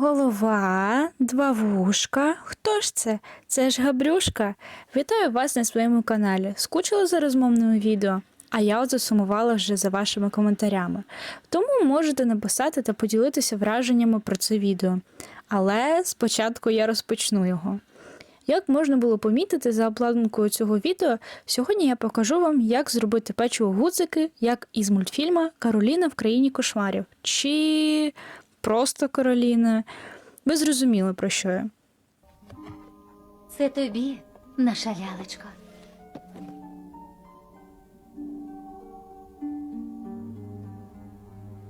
Голова, два вушка. Хто ж це? Це ж Габрюшка. Вітаю вас на своєму каналі. Скучили за розмовними відео? А я от засумувала вже за вашими коментарями. Тому можете написати та поділитися враженнями про це відео. Але спочатку я розпочну його. Як можна було помітити за обладинкою цього відео, сьогодні я покажу вам, як зробити печиво гудзики, як із мультфільма Кароліна в країні кошмарів. Чи просто Кароліна. Ви зрозуміли, про що я. Це тобі, наша лялечко.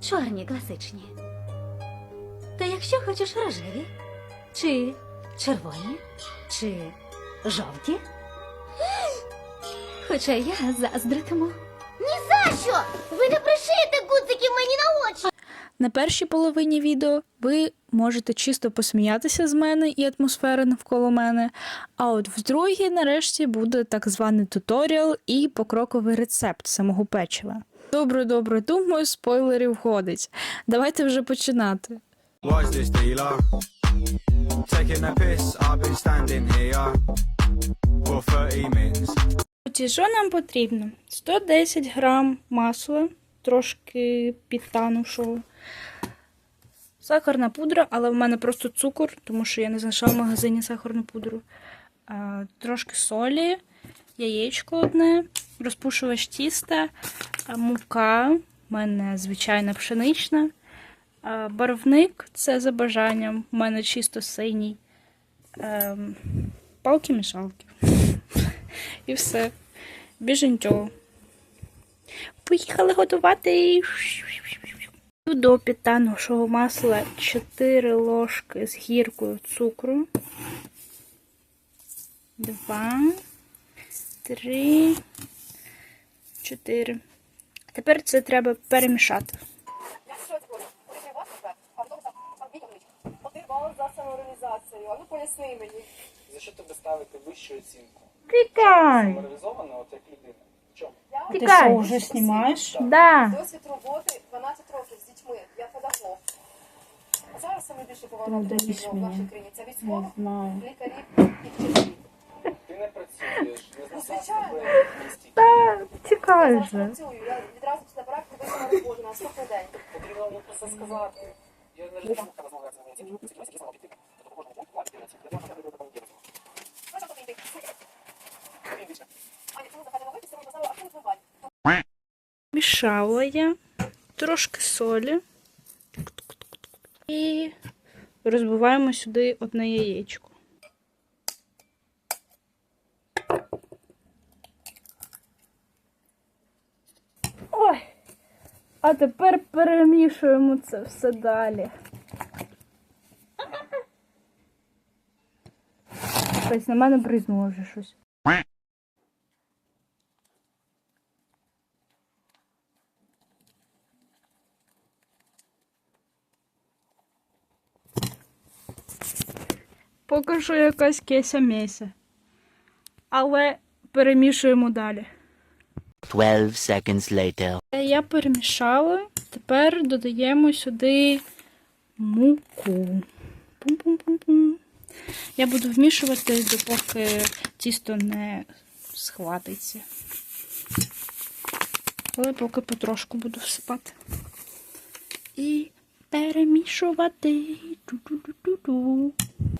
Чорні класичні. Та якщо хочеш рожеві, чи червоні, чи жовті. Хоча я заздритиму. Ні за що! Ви не пришиєте гудзиків мені на очі! На першій половині відео ви можете чисто посміятися з мене і атмосфери навколо мене. А от в другій, нарешті, буде так званий туторіал і покроковий рецепт самого печива. Добре, добре, думаю, спойлерів ходить. Давайте вже починати. Why's this dealer? Taking a piss, I've been standing here for 30 minutes. Тоді що нам потрібно? 110 грам масла, трошки підтанувшого. Сахарна пудра, але в мене просто цукор, тому що я не знайшла в магазині сахарну пудру. Трошки солі, яєчко одне, розпушувач тіста, мука, в мене звичайна пшенична. Барвник це за бажанням, в мене чисто синій. Ем, Палки-мішалки. І все. Більше. Поїхали готувати. До підтанувшого масла 4 ложки з гіркою цукру. 2, 3, 4. Тепер це треба перемішати. Ну поясни мені. За що тебе ставити вищу оцінку? Тікай! Самореалізована, от як людина. В чому? Я Тікай! вже знімаєш? Да. Досвід роботи 12 років з дітьми. Я педагог. А зараз саме більше повага потрібно в нашій країні. Це військових, лікарів і вчителів. Ти не працюєш, не Ну, знайшла звичайно. себе місті. Тікай Я зараз працюю. Я відразу після проекту вийшла на роботу на наступний день. Потрібно йому про це сказати. Я не можу розмовляти з ними. Ці люди сама піти. Тобто кожного пункту мати ділянці. Я думаю, що я буду допомогти. Ну, що тут йти? Він більше. Аня, чому заходила виписати, ми поставили абсолютно валь. Мішала я трошки солі. І розбиваємо сюди одне яєчко. Ой! А тепер перемішуємо це все далі. Хтось на мене бризнуло вже щось. Поки що якась кеся-меся. Але перемішуємо далі. 12 seconds later. Я перемішала. Тепер додаємо сюди муку. Пум-пум-пум-пум. Я буду вмішувати, допоки тісто не схватиться. Але поки потрошку буду всипати. І перемішувати. Ту-ту-ту-ту-ту. Я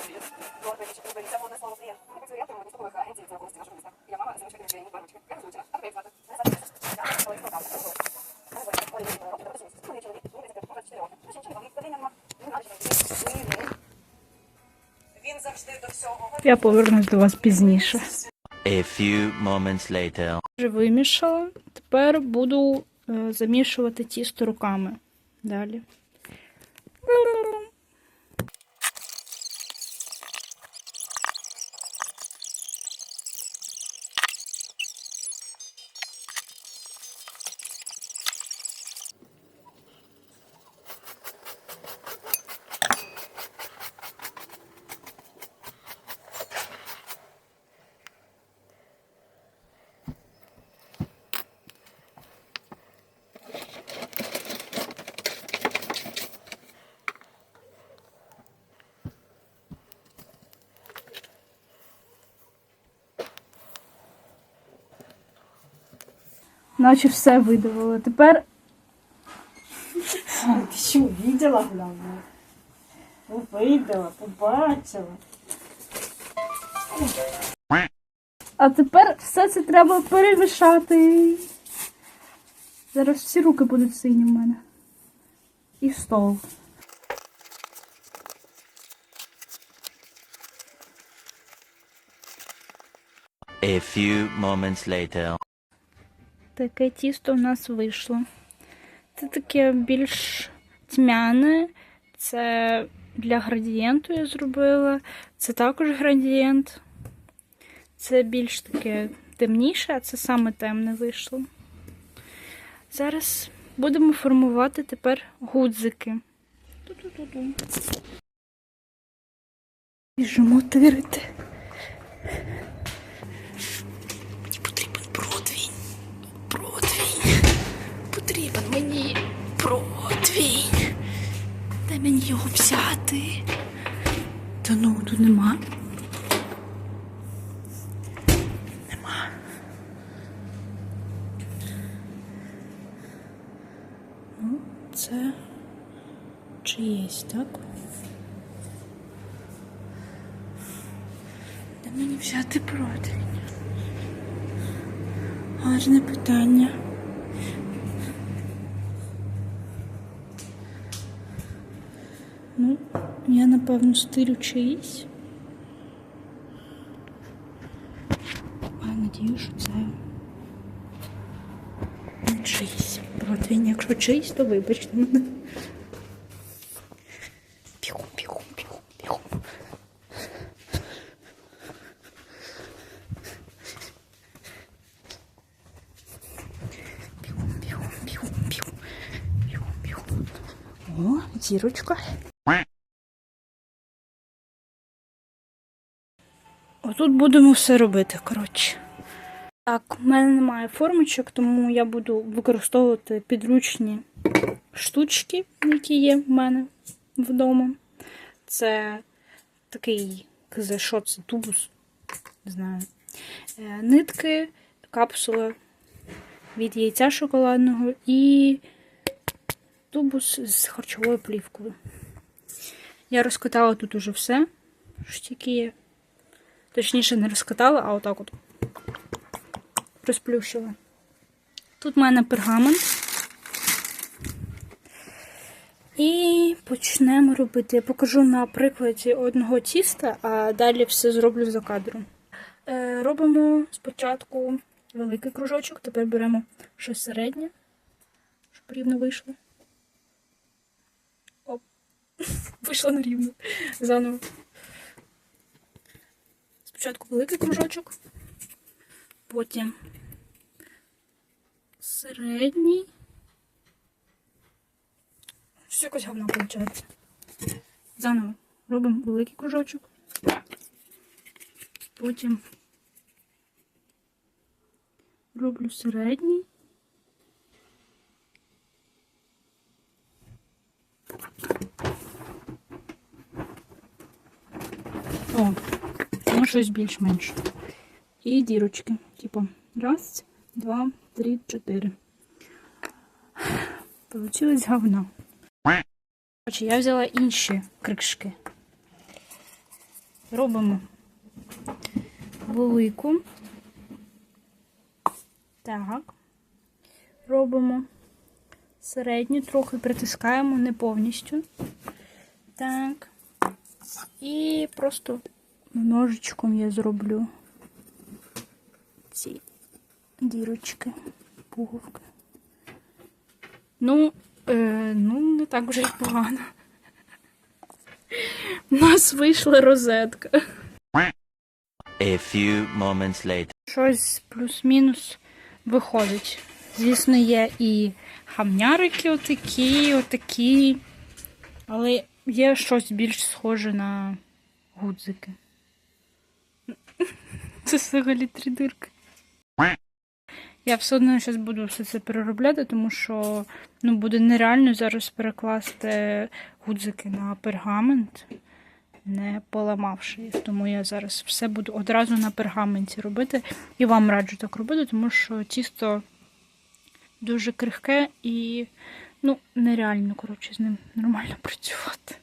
Я повернусь до вас пізніше. A few moments later. Вже вимішала. Тепер буду е, замішувати тісто руками. Далі. Наче все видавила. Тепер. Ти що, видела, главное? Видала, побачила. А тепер все це треба перемішати. Зараз всі руки будуть сині в мене. І стол. A few moments later. Таке тісто в нас вийшло. Це таке більш тьмяне. Це для градієнту я зробила. Це також градієнт. Це більш таке темніше, а це саме темне вийшло. Зараз будемо формувати тепер гудзики. Біжимо тирити. Мені потрібен противень. Противень. Потрібен мені противень. Де мені його взяти? Та ну, тут нема. Нема. Ну, це чиєсь, так? Де мені взяти противень? Гарне питання. напевно стилю чиїсь. А надію, що це не чиїсь. Противень, якщо чиїсь, то вибачте мене. Бігом, бігом, бігом, бігом. Бігом, бігом, бігом, бігом. Бігом, бігом. О, зірочка. Отут будемо все робити, коротше. Так, в мене немає формочок, тому я буду використовувати підручні штучки, які є в мене вдома. Це такий, що це, тубус, не знаю. Е, Нитки, капсула від яйця шоколадного і тубус з харчовою плівкою. Я розкатала тут уже все, що тільки є. Точніше, не розкатала, а отак от розплющила. Тут в мене пергамент. І почнемо робити. Я покажу на прикладі одного тіста, а далі все зроблю за кадром. Е, робимо спочатку великий кружочок, тепер беремо щось середнє, щоб рівно вийшло. Оп. Вийшло на рівно. Заново. Спочатку великий кружочок, потім середній. Щось якось говно виходить. Заново робимо великий кружочок. Потім роблю середній. О, щось більш-менш. І дірочки. Типу, раз, два, три, чотири. Получилось говно. Я взяла інші кришки. Робимо велику. Так. Робимо середню, трохи притискаємо, не повністю. Так. І просто ножичком я зроблю ці дірочки, пуговки. Ну, е, ну, не так вже й погано. У нас вийшла розетка. A few moments later. Щось плюс-мінус виходить. Звісно, є і хамнярики отакі, отакі. Але є щось більш схоже на гудзики. Це взагалі три дирки. Я все одно зараз буду все це переробляти, тому що ну, буде нереально зараз перекласти гудзики на пергамент, не поламавши їх. Тому я зараз все буду одразу на пергаменті робити. І вам раджу так робити, тому що тісто дуже крихке і ну, нереально, коротше, з ним нормально працювати.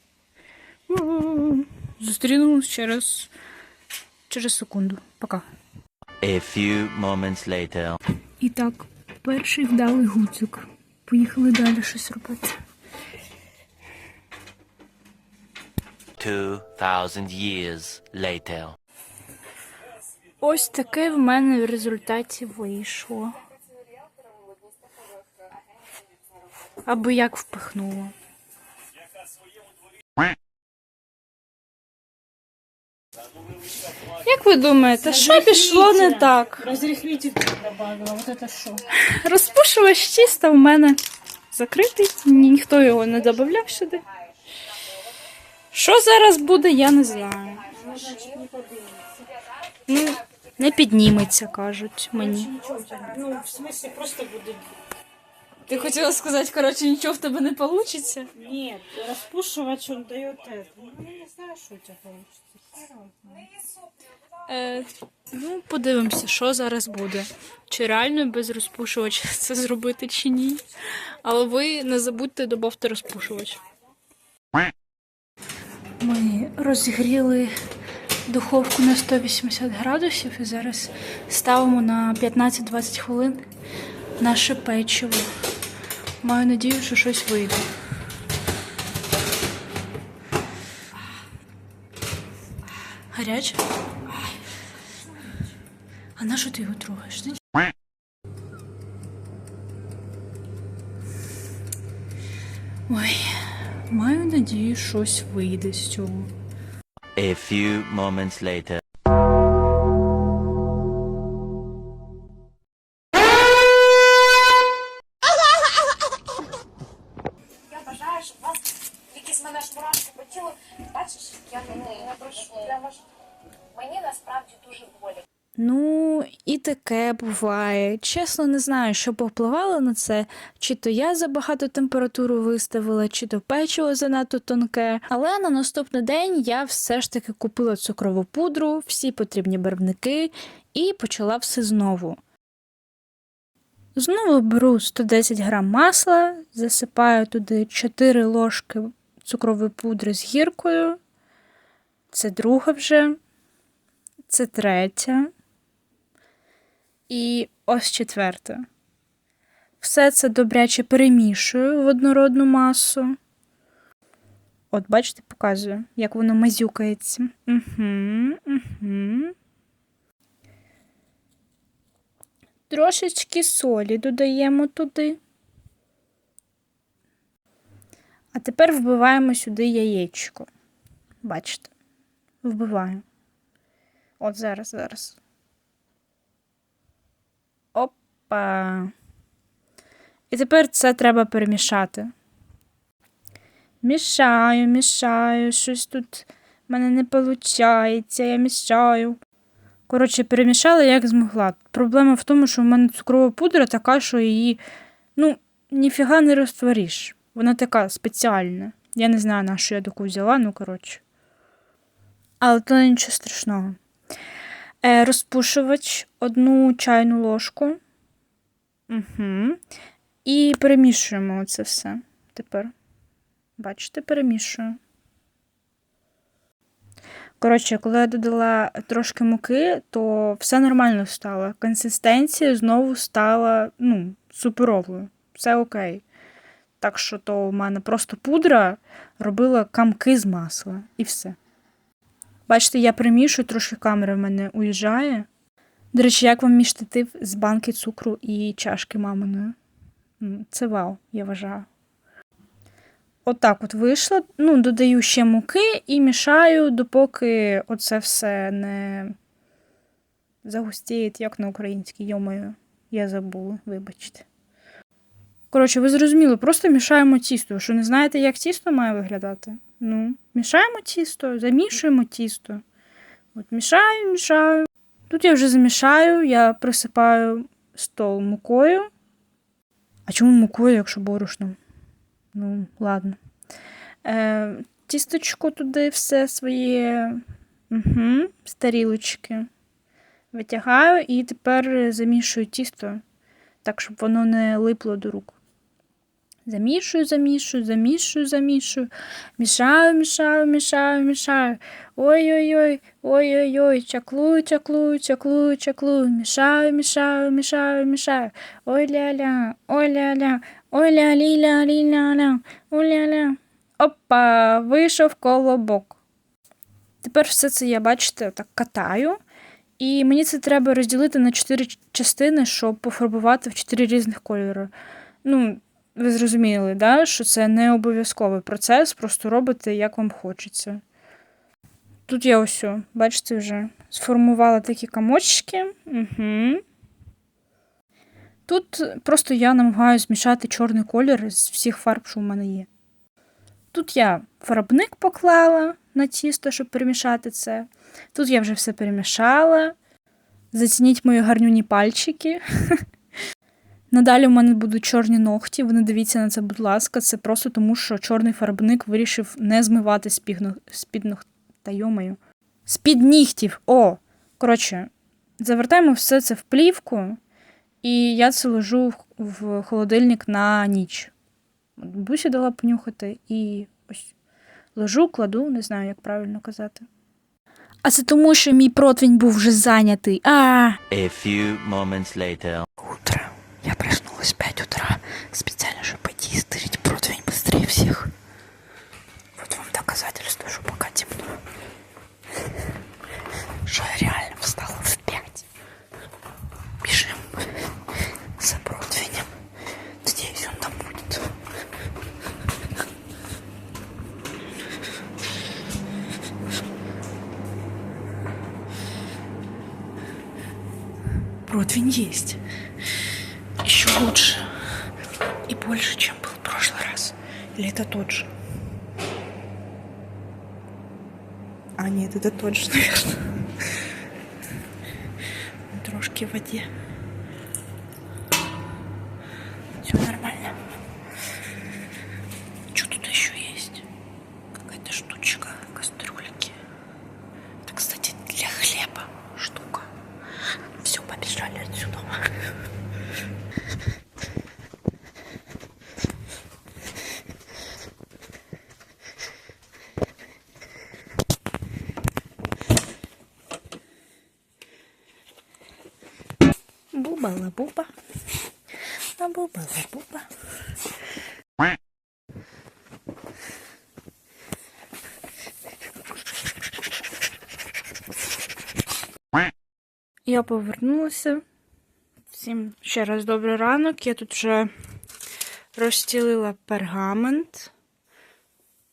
Зустрінемось через, через секунду. Пока. A few moments later. І так, перший вдалий гудзик. Поїхали далі щось робити. Two thousand years later. Ось таке в мене в результаті вийшло. Або як впихнуло. Як ви думаєте, що пішло не так? Разрыхлитель добавила. Вот это что? Розпушувач тіста в мене закритий, ні- ніхто його не додавав сюди. Що зараз буде, я не знаю. Ну, не підніметься, кажуть мені. Ну, в смысле, просто будет... Ти хотіла сказати, коротше, нічого в тебе не вийде? Нет, распушивач он дает это. Ну, я не знаю, что у тебя получится. Е, ну, подивимося, що зараз буде. Чи реально без розпушувача це зробити, чи ні. Але ви не забудьте додати розпушувач. Ми розігріли духовку на 180 градусів і зараз ставимо на 15-20 хвилин наше печиво. Маю надію, що щось вийде. Гаряче? А на що ти його трогаєш? Ой, маю надію, щось вийде з цього. A few moments later. Мені насправді дуже боляче. Ну, і таке буває. Чесно, не знаю, що повпливало на це, чи то я забагато температуру виставила, чи то печиво занадто тонке. Але на наступний день я все ж таки купила цукрову пудру, всі потрібні барвники і почала все знову. Знову беру 110 грам масла, засипаю туди 4 ложки цукрової пудри з гіркою. Це друга вже. Це третя. І ось четверте. Все це добряче перемішую в однородну масу. От, бачите, показую, як воно мазюкається. Угу, угу. Трошечки солі додаємо туди. А тепер вбиваємо сюди яєчко. Бачите? Вбиваю. От зараз, зараз. Опа. І тепер це треба перемішати. Мішаю, мішаю, щось тут в мене не виходить, я мішаю. Коротше, перемішала як змогла. Проблема в тому, що в мене цукрова пудра така, що її, ну, ніфіга не розтвориш. Вона така спеціальна. Я не знаю, на що я таку взяла, ну коротше. Але то нічого страшного. Е, розпушувач одну чайну ложку. Угу. І перемішуємо це все тепер. Бачите, перемішую. Коротше, коли я додала трошки муки, то все нормально стало. Консистенція знову стала ну, суперовою. Все окей. Так що то в мене просто пудра робила камки з масла і все. Бачите, я примішую, трошки камера в мене уїжджає. До речі, як вам мій штатив з банки цукру і чашки маминої? Це вау, я вважаю. Отак от вийшло. Ну, додаю ще муки і мішаю, допоки оце все не загустіє, як на українській. Йомою, я забула, вибачте. Коротше, ви зрозуміли, просто мішаємо тісто. Що не знаєте, як тісто має виглядати? Ну, мішаємо тісто, замішуємо тісто. От мішаю, мішаю. Тут я вже замішаю, я присипаю стол мукою. А чому мукою, якщо борошном? Ну, ладно. Е, тісточко туди все своє угу, з тарілочки. Витягаю і тепер замішую тісто, так, щоб воно не липло до рук. Замішую, замішую, замішую, замішую. Мішаю, мішаю, мішаю, мішаю. Ой-ой-ой, ой-ой-ой, чаклую, чаклую, чаклую, чаклую. Мішаю, мішаю, мішаю, мішаю. Ой ля-ля, ой ля-ля, ой ля-лі-ля-лі-ля-ля, ой ля-ля. Опа, вийшов колобок. Тепер все це я, бачите, так катаю. І мені це треба розділити на чотири частини, щоб пофарбувати в чотири різних кольори. Ну, ви зрозуміли, да? що це не обов'язковий процес, просто робите, як вам хочеться. Тут я ось, бачите, вже сформувала такі комочки. Угу. Тут просто я намагаюся змішати чорний колір з всіх фарб, що в мене є. Тут я фарбник поклала на тісто, щоб перемішати це. Тут я вже все перемішала. Зацініть мої гарнюні пальчики. Надалі в мене будуть чорні ногті. Ви не дивіться на це, будь ласка. Це просто тому, що чорний фарбник вирішив не змивати з-під ног... Та йомаю. З-під нігтів. О! Коротше, завертаємо все це в плівку, і я це ложу в- холодильник на ніч. От Бабусі дала понюхати і ось ложу, кладу, не знаю, як правильно казати. А це тому, що мій противень був вже зайнятий. А! A few moments later. Утро. Я проснулась в 5 утра специально, чтобы пойти и стырить противень быстрее всех. Вот вам доказательство, что пока темно. Что я реально встала в 5. Бежим за противнем. Надеюсь, он там будет. Противень есть. Лучше и больше, чем был в прошлый раз. Или это тот же? А, нет, это тот же, наверное. Трошки в воде. Буба-ла-буба. А буба-ла-буба. Я повернулася. Всім ще раз добрий ранок. Я тут вже розстілила пергамент.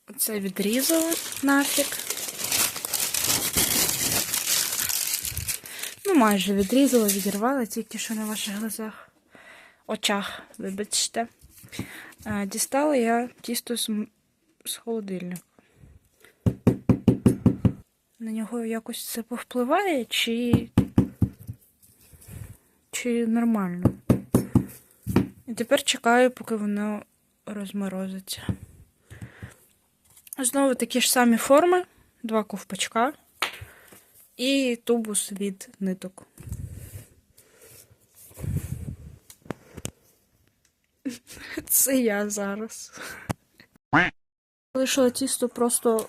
Оце відрізала нафіг. Майже відрізала, відірвала, тільки що на ваших глазах. Очах, вибачте. Дістала я тісто з, з холодильника. На нього якось це повпливає, чи чи нормально. І тепер чекаю, поки воно розморозиться. Знову такі ж самі форми, два ковпачка і тубус від ниток. Це я зараз. Лишила тісто просто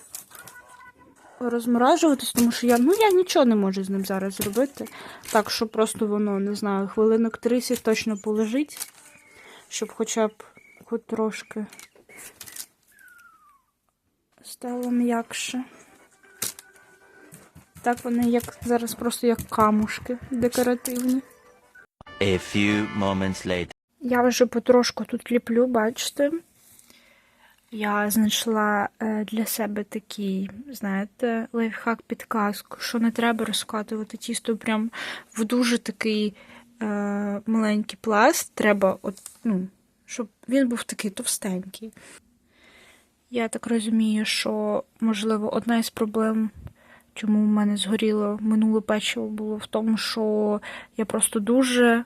розморажуватись, тому що я, ну, я нічого не можу з ним зараз зробити. Так що просто воно, не знаю, хвилинок 30 точно полежить, щоб хоча б хоч трошки стало м'якше. Так вони як зараз просто як камушки декоративні. A few moments later. Я вже потрошку тут ліплю, бачите. Я знайшла е, для себе такий, знаєте, лайфхак підказку, що не треба розкатувати тісто прям в дуже такий е, маленький пласт. Треба, от, ну, щоб він був такий товстенький. Я так розумію, що, можливо, одна із проблем, чому в мене згоріло минуле печиво, було в тому, що я просто дуже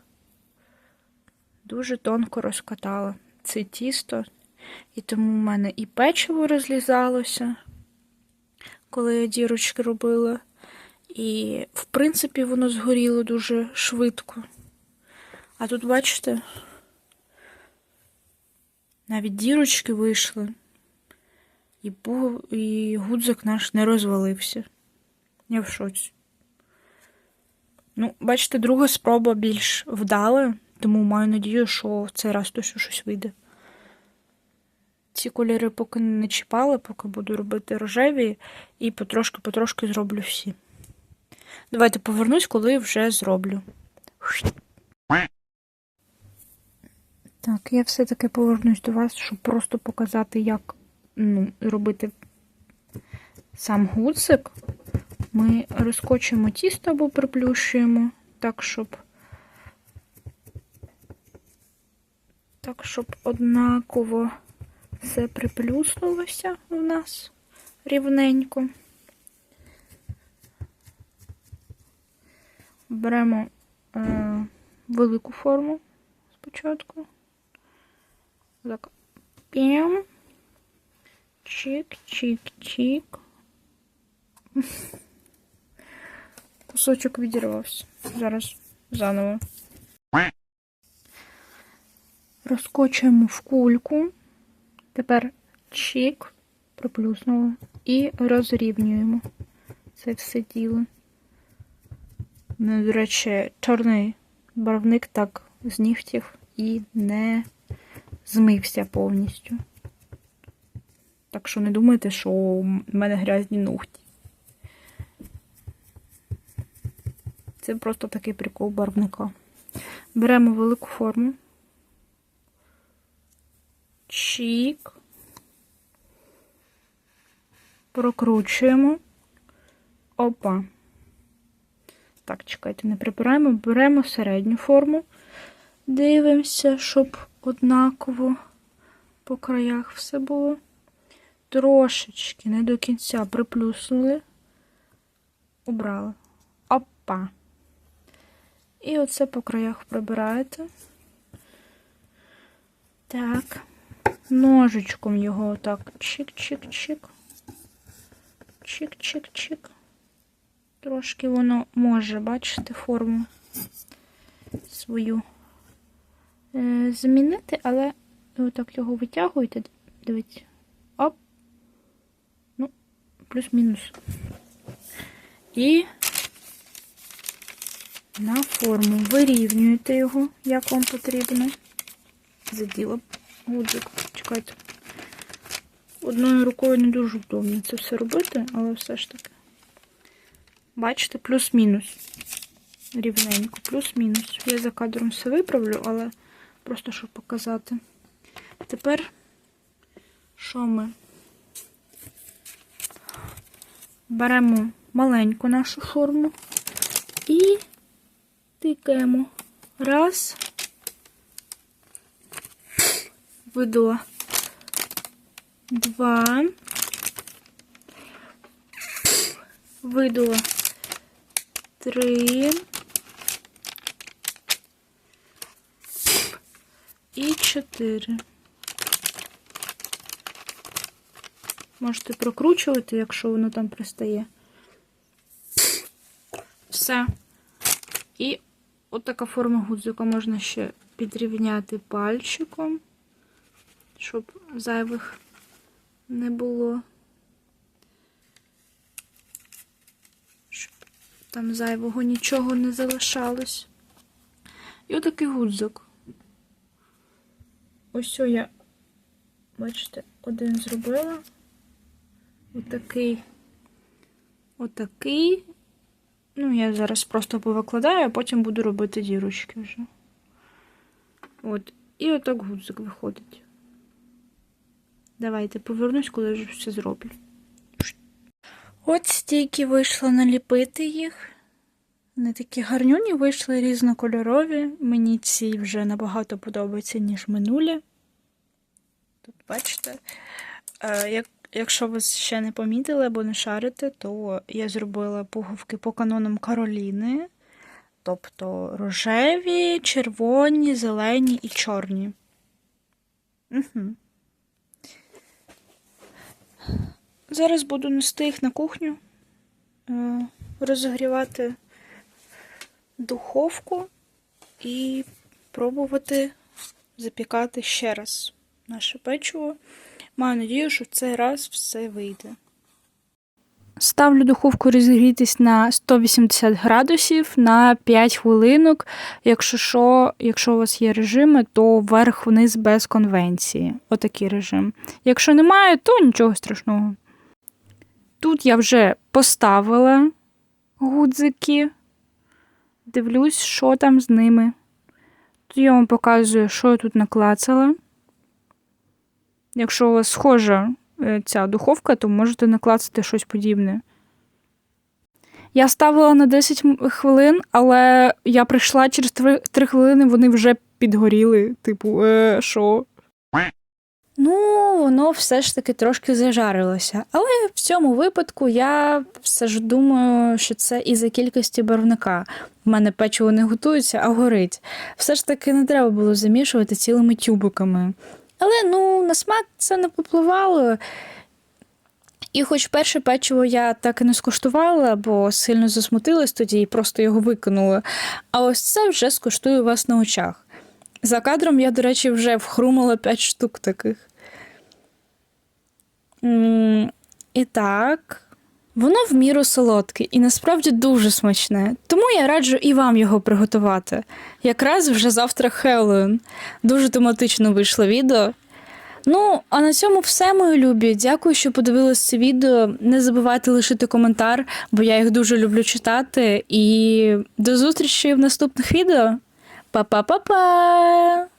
дуже тонко розкатала це тісто, і тому в мене і печиво розлізалося, коли я дірочки робила. І, в принципі, воно згоріло дуже швидко. А тут, бачите, навіть дірочки вийшли, і, гудзик наш не розвалився. Я в шоці. Ну, бачите, друга спроба більш вдала, тому маю надію, що цей раз точно щось вийде. Ці кольори поки не чіпала, поки буду робити рожеві, і потрошки-потрошки зроблю всі. Давайте повернусь, коли вже зроблю. Так, я все-таки повернусь до вас, щоб просто показати, як ну, робити сам гудзик. Ми розкочуємо тісто або приплющуємо, так, щоб так, щоб однаково все приплюснулося у нас рівненько. Беремо е, велику форму спочатку. Так. П'ям. Чик-чик-чик. Кусочок відірвався. Зараз заново. Розкочуємо в кульку. Тепер чик, проплюснуло. І розрівнюємо це все діло. Ну, до речі, чорний барвник так з нігтів і не змився повністю. Так що не думайте, що у мене грязні ногті. Це просто такий прикол барвника. Беремо велику форму. Чік. Прокручуємо. Опа. Так, чекайте, не прибираємо. Беремо середню форму. Дивимося, щоб однаково по краях все було. Трошечки не до кінця приплюснули. Убрали. Опа. І оце по краях прибираєте. Так. Ножичком його отак чик-чик-чик. Чик-чик-чик. Трошки воно може, бачите, форму свою е, змінити, але отак його витягуєте, дивіться. Оп. Ну, плюс-мінус. І на форму вирівнюєте його, як вам потрібно. Заділа гудзик. Чекайте. Одною рукою не дуже вдобно це все робити, але все ж таки. Бачите, плюс-мінус. Рівненько, плюс-мінус. Я за кадром все виправлю, але просто щоб показати. Тепер, що ми? Беремо маленьку нашу форму і тикаємо. Раз. Видула. Два. Видула. Три. І чотири. Можете прокручувати, якщо воно там пристає. Все. І от така форма гудзика можна ще підрівняти пальчиком, щоб зайвих не було. Щоб там зайвого нічого не залишалось. І отакий гудзик. Ось я, бачите, один зробила. Отакий, отакий Ну, я зараз просто повикладаю, а потім буду робити дірочки вже. От. І отак гудзик виходить. Давайте повернусь, коли вже все зроблю. От стільки вийшло наліпити їх. Вони такі гарнюні вийшли різнокольорові. Мені ці вже набагато подобаються, ніж минулі. Тут бачите. Е, як, якщо ви ще не помітили або не шарите, то я зробила пуговки по канонам Кароліни. Тобто рожеві, червоні, зелені і чорні. Угу. Зараз буду нести їх на кухню, е, розігрівати духовку і пробувати запікати ще раз наше печиво. Маю надію, що в цей раз все вийде. Ставлю духовку розігрітись на 180 градусів на 5 хвилинок. Якщо що, якщо у вас є режими, то вверх-вниз без конвенції. Отакий режим. Якщо немає, то нічого страшного. Тут я вже поставила гудзики. Дивлюсь, що там з ними. Тут я вам показую, що я тут наклацала. Якщо у вас схожа е, ця духовка, то можете наклацати щось подібне. Я ставила на 10 хвилин, але я прийшла через 3 хвилини, вони вже підгоріли. Типу, е, що? Ну, воно все ж таки трошки зажарилося. Але в цьому випадку я все ж думаю, що це із-за кількості барвника. У мене печиво не готується, а горить. Все ж таки не треба було замішувати цілими тюбиками. Але ну, на смак це не попливало. І хоч перше печиво я так і не скуштувала, бо сильно засмутилась тоді і просто його викинула. А ось це вже скуштую вас на очах. За кадром я, до речі, вже вхрумала 5 штук таких. І так, воно в міру солодке і насправді дуже смачне. Тому я раджу і вам його приготувати. Якраз вже завтра Хеллоуін. Дуже тематично вийшло відео. Ну, а на цьому все, мої любі. Дякую, що подивились це відео. Не забувайте лишити коментар, бо я їх дуже люблю читати. І до зустрічі в наступних відео. Па-па-па-па!